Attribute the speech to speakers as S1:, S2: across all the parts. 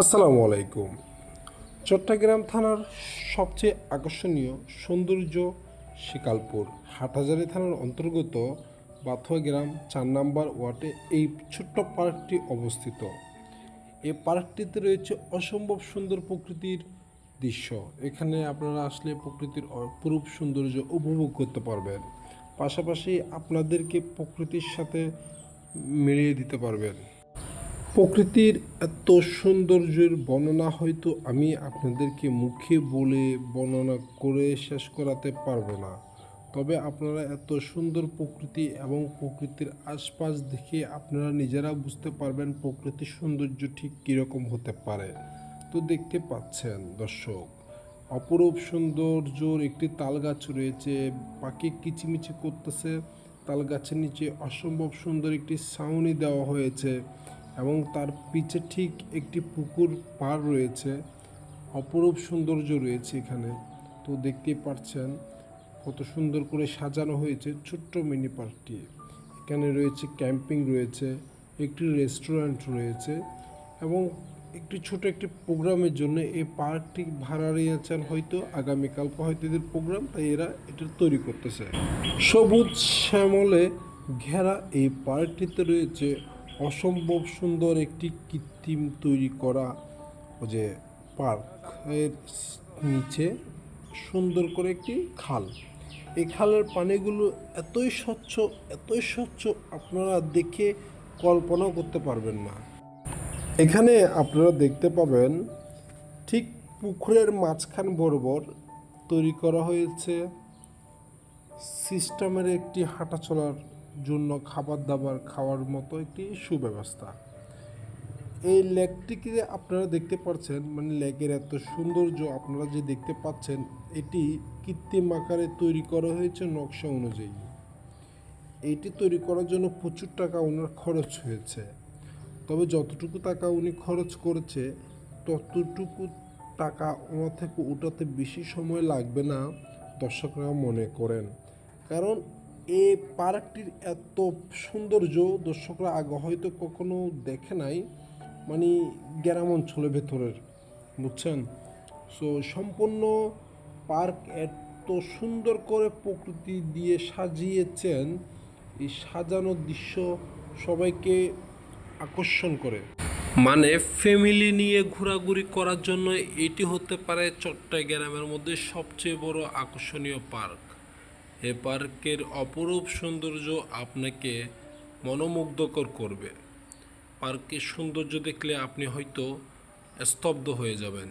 S1: আসসালামু আলাইকুম। চট্টগ্রাম থানার সবচেয়ে আকর্ষণীয় সৌন্দর্য শিকালপুর। হাটহাজারি থানার অন্তর্গত বাথুয়া গ্রাম চার নাম্বার ওয়ার্ডে এই ছোট্ট পার্কটি অবস্থিত। এই পার্কটিতে রয়েছে অসম্ভব সুন্দর প্রকৃতির দৃশ্য। এখানে আপনারা আসলে প্রকৃতির অপরূপ সৌন্দর্য উপভোগ করতে পারবেন। পাশাপাশি আপনাদেরকে প্রকৃতির সাথে মিলিয়ে দিতে পারবেন। প্রকৃতির এত সৌন্দর্যের বর্ণনা হয়তো আমি আপনাদেরকে মুখে বলে বর্ণনা করে শেষ করাতে পারব না। তবে আপনারা এত সুন্দর প্রকৃতি এবং প্রকৃতির আশপাশ দেখে আপনারা নিজেরা বুঝতে পারবেন প্রকৃতির সৌন্দর্য ঠিক কীরকম হতে পারে। তো দেখতে পাচ্ছেন দর্শক, অপরূপ সৌন্দর্যর একটি তাল গাছ রয়েছে, পাখি কিচিমিচি করতেছে তাল গাছের নিচে অসম্ভব সুন্দর একটি ছাউনি দেওয়া হয়েছে। এবং তার পিছে ঠিক একটি পুকুর পার রয়েছে। অপরূপ সৌন্দর্য রয়েছে এখানে। তো দেখতেই পাচ্ছেন কত সুন্দর করে সাজানো হয়েছে ছোট্ট মিনি পার্কটি। এখানে রয়েছে ক্যাম্পিং রয়েছে, একটি রেস্টুরেন্ট রয়েছে এবং একটি ছোট একটি প্রোগ্রামের জন্য এই পার্কটি ভাড়া নিয়েছেন হয়তো আগামীকালকে হয়তো এদের প্রোগ্রাম, তাই এরা এটা তৈরি করতেছে। সবুজ শ্যামলে ঘেরা এই পার্কটিতে রয়েছে অসম্ভব সুন্দর একটি কৃত্রিম তৈরি করা যে পার্কের নিচে সুন্দর করে একটি খাল। এই খালের পানিগুলো এতই স্বচ্ছ এতই স্বচ্ছ, আপনারা দেখে কল্পনাও করতে পারবেন না। এখানে আপনারা দেখতে পাবেন ঠিক পুকুরের মাঝখান বরাবর তৈরি করা হয়েছে। সিস্টেমের একটি হাঁটা চলার জন্য খাবার দাবার খাওয়ার মতো একটি সুব্যবস্থা। এই লেকটিকে আপনারা দেখতে পাচ্ছেন মানে লেকের এত সৌন্দর্য আপনারা যে দেখতে পাচ্ছেন, এটি কৃত্রিম আকারে তৈরি করা হয়েছে নকশা অনুযায়ী। এইটি তৈরি করার জন্য প্রচুর টাকা ওনার খরচ হয়েছে। তবে যতটুকু টাকা উনি খরচ করেছে, ততটুকু টাকা ওনার থেকে ওঠাতে বেশি সময় লাগবে না, দর্শকরা মনে করেন। কারণ এই পার্কটির এত সৌন্দর্য দর্শকরা আগে হয়তো কখনো দেখে নাই। মানে গ্রাম অঞ্চলের ভেতরের, বুঝছেন? সো সম্পূর্ণ পার্ক এত সুন্দর করে প্রকৃতি দিয়ে সাজিয়েছেন। এই সাজানো দৃশ্য সবাইকে আকর্ষণ করে। মানে ফ্যামিলি নিয়ে ঘোরাঘুরি করার জন্য এটি হতে পারে চট্টগ্রামের মধ্যে সবচেয়ে বড় আকর্ষণীয় পার্ক। এ পার্কের অপরূপ সৌন্দর্য আপনাকে মনোমুগ্ধকর করবে। পার্কের সৌন্দর্য দেখলে আপনি হয়তো স্তব্ধ হয়ে যাবেন।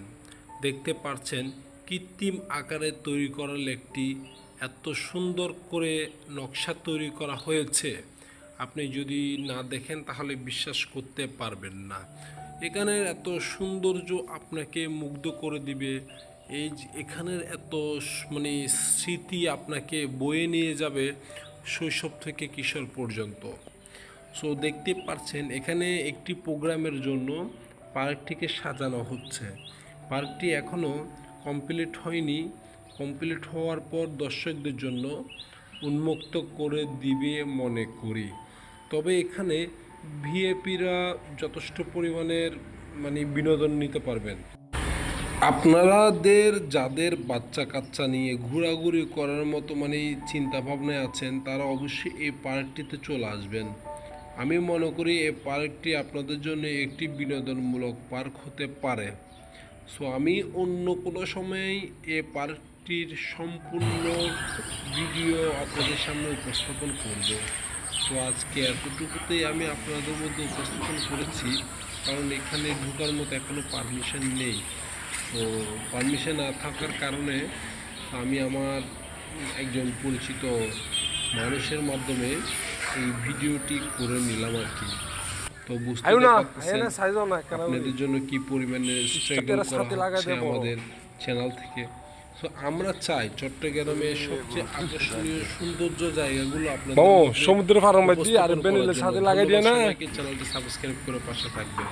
S1: দেখতে পারছেন কৃত্রিম আকারে তৈরি করা লেকটি, এত সুন্দর করে নকশা তৈরি করা হয়েছে। আপনি যদি না দেখেন তাহলে বিশ্বাস করতে পারবেন না। এখানের এত সৌন্দর্য আপনাকে মুগ্ধ করে দিবে। এই এখানের এত মানে স্মৃতি আপনাকে বয়ে নিয়ে যাবে শৈশব থেকে কিশোর পর্যন্ত। সো দেখতে পাচ্ছেন, এখানে একটি প্রোগ্রামের জন্য পার্কটিকে সাজানো হচ্ছে। পার্কটি এখনও কমপ্লিট হয়নি। কমপ্লিট হওয়ার পর দর্শকদের জন্য উন্মুক্ত করে দিবে মনে করি। তবে এখানে ভিএপিরা যথেষ্ট পরিমাণের মানে বিনোদন নিতে পারবেন। আপনারাদের যাদের বাচ্চা কাচ্চা নিয়ে ঘোরাঘুরি করার মতো মানে চিন্তা ভাবনায় আছেন, তারা অবশ্যই এই পার্কটিতে চলে আসবেন। আমি মনে করি এই পার্কটি আপনাদের জন্য একটি বিনোদনমূলক পার্ক হতে পারে। সো আমি অন্য কোনো সময় এই পার্কটির সম্পূর্ণ ভিডিও আপনাদের সামনে উপস্থাপন করব। তো আজকে এতটুকুতেই আমি আপনাদের মধ্যে উপস্থাপন করেছি, কারণ এখানে ঢুকার মতো এখনও পারমিশন নেই। তো পারমিশন না থাকার কারণে আমি আমার একজন পরিচিত মানুষের মাধ্যমে এই ভিডিওটি করে নিলাম আর কি। তো বুঝতে পারতেছেন আপনাদের জন্য কি পরিমাণে স্ট্রাগল করা হচ্ছে আমাদের চ্যানেল থেকে। সো আমরা চাই চট্টগ্রামের সবচেয়ে আকর্ষণীয় সৌন্দর্য জায়গাগুলো আপনাদের
S2: ও
S1: মধ্যে
S2: সমুদ্র ফার্ম আর
S1: করার
S2: সাথে লাগাই দিয়ে না।
S1: চ্যানেলটি সাবস্ক্রাইব করে পাশে থাকবেন।